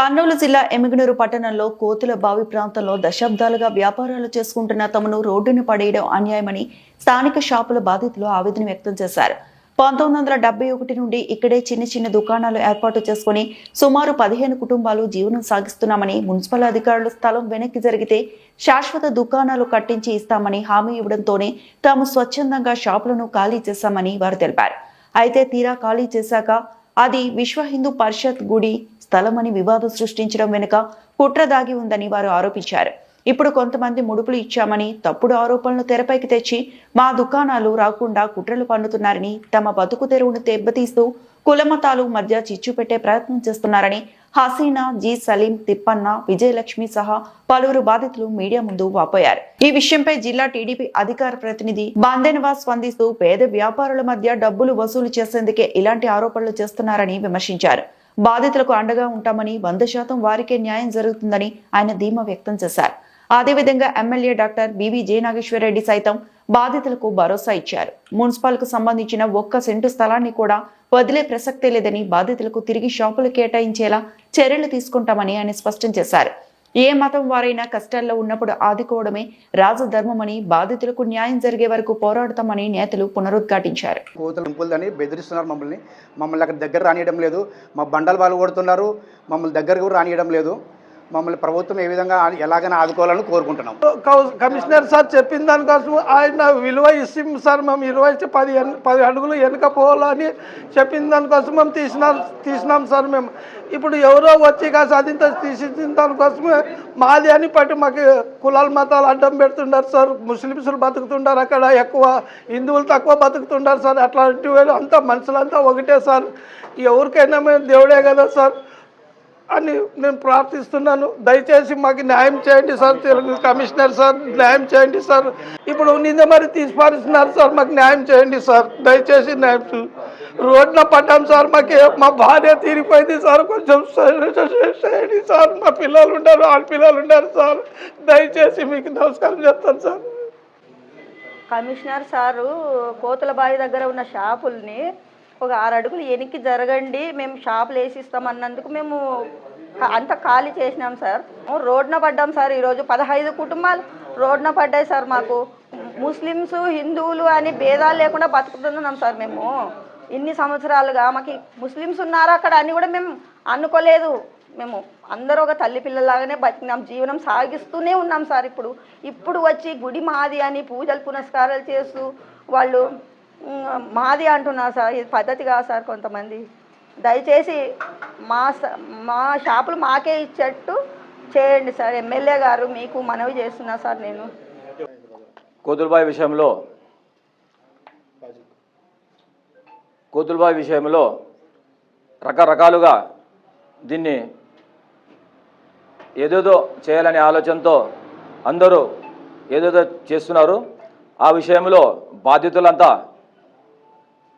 కర్నూలు జిల్లా ఎమిగనూరు పట్టణంలో కోతుల బావి ప్రాంతంలో దశాబ్దాలుగా వ్యాపారాలు చేసుకుంటున్న తమను రోడ్డును పడేయడం అన్యాయమని స్థానిక షాపుల బాధితులు ఆవేదన వ్యక్తం చేశారు. పంతొమ్మిది వందల డెబ్బై ఒకటి నుండి ఇక్కడే చిన్న చిన్న దుకాణాలు ఏర్పాటు చేసుకుని సుమారు పదిహేను కుటుంబాలు జీవనం సాగిస్తున్నామని మున్సిపల్ అధికారులు స్థలం వెనక్కి జరిగితే శాశ్వత దుకాణాలు కట్టించి ఇస్తామని హామీ ఇవ్వడంతోనే తాము స్వచ్ఛందంగా షాపులను ఖాళీ చేశామని వారు తెలిపారు. అయితే తీరా ఖాళీ చేశాక అది విశ్వ హిందూ పరిషత్ గుడి స్థలమని వివాదం సృష్టించడం వెనుక కుట్ర దాగి ఉందని వారు ఆరోపించారు. ఇప్పుడు కొంతమంది ముడుపులు ఇచ్చామని తప్పుడు ఆరోపణలు తెరపైకి తెచ్చి మా దుకాణాలు రాకుండా కుట్రలు పన్నుతున్నారని తమ బతుకు తెరువును దెబ్బతీస్తూ కులమతాలు మధ్య చిచ్చు పెట్టే ప్రయత్నం చేస్తున్నారని హసీనా జీ సలీం తిప్పన్న విజయలక్ష్మి సహా పలువురు బాధితులు మీడియా ముందు వాపోయారు. ఈ విషయంపై జిల్లా టీడీపీ అధికార ప్రతినిధి బాందెనవాస్ స్పందిస్తూ పేద వ్యాపారుల మధ్య డబ్బులు వసూలు చేసేందుకే ఇలాంటి ఆరోపణలు చేస్తున్నారని విమర్శించారు. బాధితులకు అండగా ఉంటామని వంద శాతం వారికే న్యాయం జరుగుతుందని ఆయన ధీమా వ్యక్తం చేశారు. అదేవిధంగా MLA doctor B V J Nageswara Reddy సైతం బాధితులకు భరోసా ఇచ్చారు. మున్సిపాల్కు సంబంధించిన ఒక్క సెంటు స్థలాన్ని కూడా వదిలే ప్రసక్తే లేదని బాధితులకు తిరిగి షాపులు కేటాయించేలా చర్యలు తీసుకుంటామని ఆయన స్పష్టం చేశారు. ఏ మతం వారైనా కష్టాల్లో ఉన్నప్పుడు ఆదుకోవడమే రాజధర్మమని బాధితులకు న్యాయం జరిగే వరకు పోరాడతామని నేతలు పునరుద్ఘాటించారు. కోతులు బెదిరిస్తున్నారు మమ్మల్ని. మమ్మల్ని అక్కడ దగ్గర రానియడం లేదు. మా బండలు వాళ్ళు కొడుతున్నారు. మమ్మల్ని దగ్గర కూడా రానియడం లేదు. మమ్మల్ని ప్రభుత్వం ఏ విధంగా ఎలాగైనా ఆదుకోవాలని కోరుకుంటున్నాం. కౌ- కమిషనర్ సార్ చెప్పిన దానికోసం ఆయన విలువ ఇస్తాం సార్ మేము ఇరవై ఇచ్చి పది పది అడుగులు వెనుక పోవాలని చెప్పిన దానికోసం మేము తీసినాం తీసినాం సార్ మేము. ఇప్పుడు ఎవరో వచ్చి కాదు తీసిన దానికోసమే మాది అని పట్టి మాకు కులాల మతాలు అడ్డం పెడుతుంటారు సార్. ముస్లిమ్స్లు బతుకుతుంటారు అక్కడ ఎక్కువ హిందువులు తక్కువ బతుకుతుంటారు సార్. అట్లాంటి అంతా మనుషులంతా ఒకటే సార్. ఎవరికైనా మేము దేవుడే కదా సార్. అని నేను ప్రార్థిస్తున్నాను. దయచేసి మాకు న్యాయం చేయండి సార్ తెలుగు కమిషనర్ సార్ న్యాయం చేయండి సార్. ఇప్పుడు నిన్న మరి తీసిపారుస్తున్నారు సార్ మాకు న్యాయం చేయండి సార్. దయచేసి న్యాయం రోడ్లో పడ్డాం సార్ మాకు మా భార్య తీరిపోయింది సార్ కొంచెం చేయండి సార్. మా పిల్లలు ఉన్నారు ఆడపిల్లలు ఉన్నారు సార్. దయచేసి మీకు నమస్కారం చెప్తాను సార్. కమిషనర్ సారు కోతులబావి దగ్గర ఉన్న షాపుల్ని ఒక ఆరు అడుగులు వెనక్కి జరగండి మేము షాపులు వేసిస్తాం అన్నందుకు మేము అంత ఖాళీ చేసినాం సార్. రోడ్న పడ్డాం సార్ ఈరోజు పదహైదు కుటుంబాలు. రోడ్న పడ్డాయి సార్ మాకు. ముస్లిమ్స్ హిందువులు అని భేదాలు లేకుండా బతుకుతున్నాం సార్ మేము. ఇన్ని సంవత్సరాలుగా మాకు ముస్లిమ్స్ ఉన్నారు అక్కడ అని కూడా మేము అనుకోలేదు. మేము అందరూ ఒక తల్లి పిల్లలాగానే బతికినాం. జీవనం సాగిస్తూనే ఉన్నాం సార్ ఇప్పుడు. ఇప్పుడు వచ్చి గుడి మాది అని పూజలు పునస్కారాలు చేస్తూ వాళ్ళు మాది అంటున్నారు సార్ ఇది పద్ధతి కాదు సార్ కొంతమంది. దయచేసి మా మా షాపులు మాకే ఇచ్చేట్టు చేయండి సార్. ఎమ్మెల్యే గారు మీకు మనవి చేస్తున్నా సార్ నేను. కోతులబాయి విషయంలో కోతులబాయి విషయంలో రకరకాలుగా దీన్ని ఏదేదో చేయాలనే ఆలోచనతో అందరూ ఏదేదో చేస్తున్నారు. ఆ విషయంలో బాధితులంతా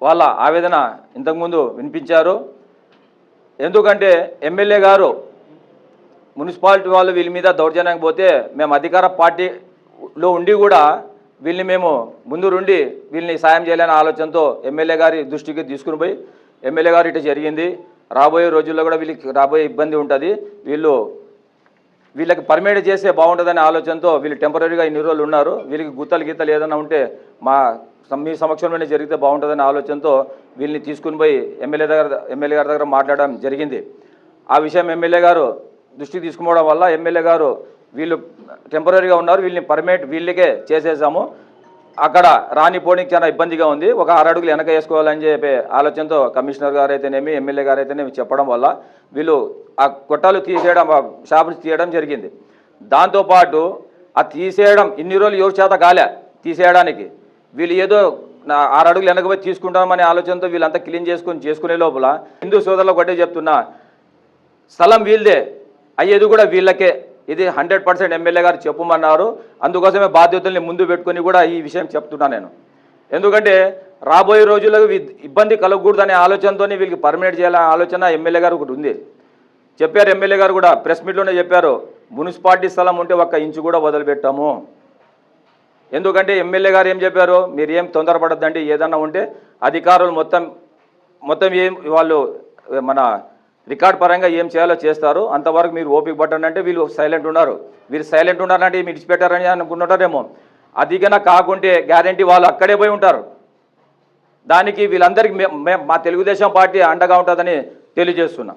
వాళ్ళ ఆవేదన ఇంతకుముందు వినిపించారు. ఎందుకంటే ఎమ్మెల్యే గారు మున్సిపాలిటీ వాళ్ళు వీళ్ళ మీద దౌర్జన్యానికి పోతే మేము అధికార పార్టీలో ఉండి కూడా వీళ్ళని మేము ముందు నుండి వీళ్ళని సాయం చేయాలనే ఆలోచనతో ఎమ్మెల్యే గారి దృష్టికి తీసుకుని పోయి ఎమ్మెల్యే గారు ఇటు జరిగింది. రాబోయే రోజుల్లో కూడా వీళ్ళకి రాబోయే ఇబ్బంది ఉంటుంది. వీళ్ళు వీళ్ళకి పర్మిట్ చేస్తే బాగుంటుందనే ఆలోచనతో వీళ్ళు టెంపరీగా ఇన్ని రోజులు ఉన్నారు. వీళ్ళకి గుత్తలు గీతలు ఏదైనా ఉంటే మా మీ సమక్షంలోనే జరిగితే బాగుంటుందనే ఆలోచనతో వీళ్ళని తీసుకుని పోయి ఎమ్మెల్యే దగ్గర ఎమ్మెల్యే గారి దగ్గర మాట్లాడడం జరిగింది. ఆ విషయం ఎమ్మెల్యే గారు దృష్టికి తీసుకుపోవడం వల్ల ఎమ్మెల్యే గారు వీళ్ళు టెంపరీగా ఉన్నారు. వీళ్ళని పర్మిట్ వీళ్ళకే చేసేసాము. అక్కడ రానిపోవడానికి చాలా ఇబ్బందిగా ఉంది. ఒక ఆరు అడుగులు వెనక వేసుకోవాలని చెప్పే ఆలోచనతో కమిషనర్ గారు అయితేనేమి ఎమ్మెల్యే గారు అయితేనేమి చెప్పడం వల్ల వీళ్ళు ఆ కొట్టాలు తీసేయడం ఆ షాపులు తీయడం జరిగింది. దాంతోపాటు ఆ తీసేయడం ఇన్ని రోజులు ఎవరి చేత కాలే తీసేయడానికి. వీళ్ళు ఏదో నా ఆరు అడుగులు వెనక పోయి తీసుకుంటామనే ఆలోచనతో వీళ్ళంతా క్లీన్ చేసుకొని చేసుకునే లోపల హిందూ సోదరులకు ఒకటే చెప్తున్నా స్థలం వీళ్ళదే. అయ్యేది కూడా వీళ్ళకే. ఇది హండ్రెడ్ పర్సెంట్ ఎమ్మెల్యే గారు చెప్పమన్నారు. అందుకోసమే బాధ్యతల్ని ముందు పెట్టుకొని కూడా ఈ విషయం చెప్తున్నా నేను. ఎందుకంటే రాబోయే రోజుల్లో ఇబ్బంది కలగకూడదనే ఆలోచనతోనే వీళ్ళకి పర్మినెంట్ చేయాలనే ఆలోచన ఎమ్మెల్యే గారు ఒకటి ఉంది. చెప్పారు ఎమ్మెల్యే గారు కూడా ప్రెస్ మీట్లోనే చెప్పారు మున్సిపాలిటీ స్థలం ఉంటే ఒక్క ఇంచు కూడా వదిలిపెట్టాము. ఎందుకంటే ఎమ్మెల్యే గారు ఏం చెప్పారు మీరు ఏం తొందరపడద్దండి ఏదన్నా ఉంటే అధికారులు మొత్తం మొత్తం ఏం వాళ్ళు మన రికార్డ్ పరంగా ఏం చేయాలో చేస్తారు. అంతవరకు మీరు ఓపిక పట్టండి అంటే వీళ్ళు సైలెంట్ ఉన్నారు. వీరు సైలెంట్ ఉన్నారంటే మీరు ఇచ్చిపెట్టారని అనుకుంటున్నారేమో. అది కాకుంటే గ్యారంటీ వాళ్ళు అక్కడే పోయి ఉంటారు. దానికి వీళ్ళందరికీ మా తెలుగుదేశం పార్టీ అండగా ఉంటుందని తెలియజేస్తున్నాం.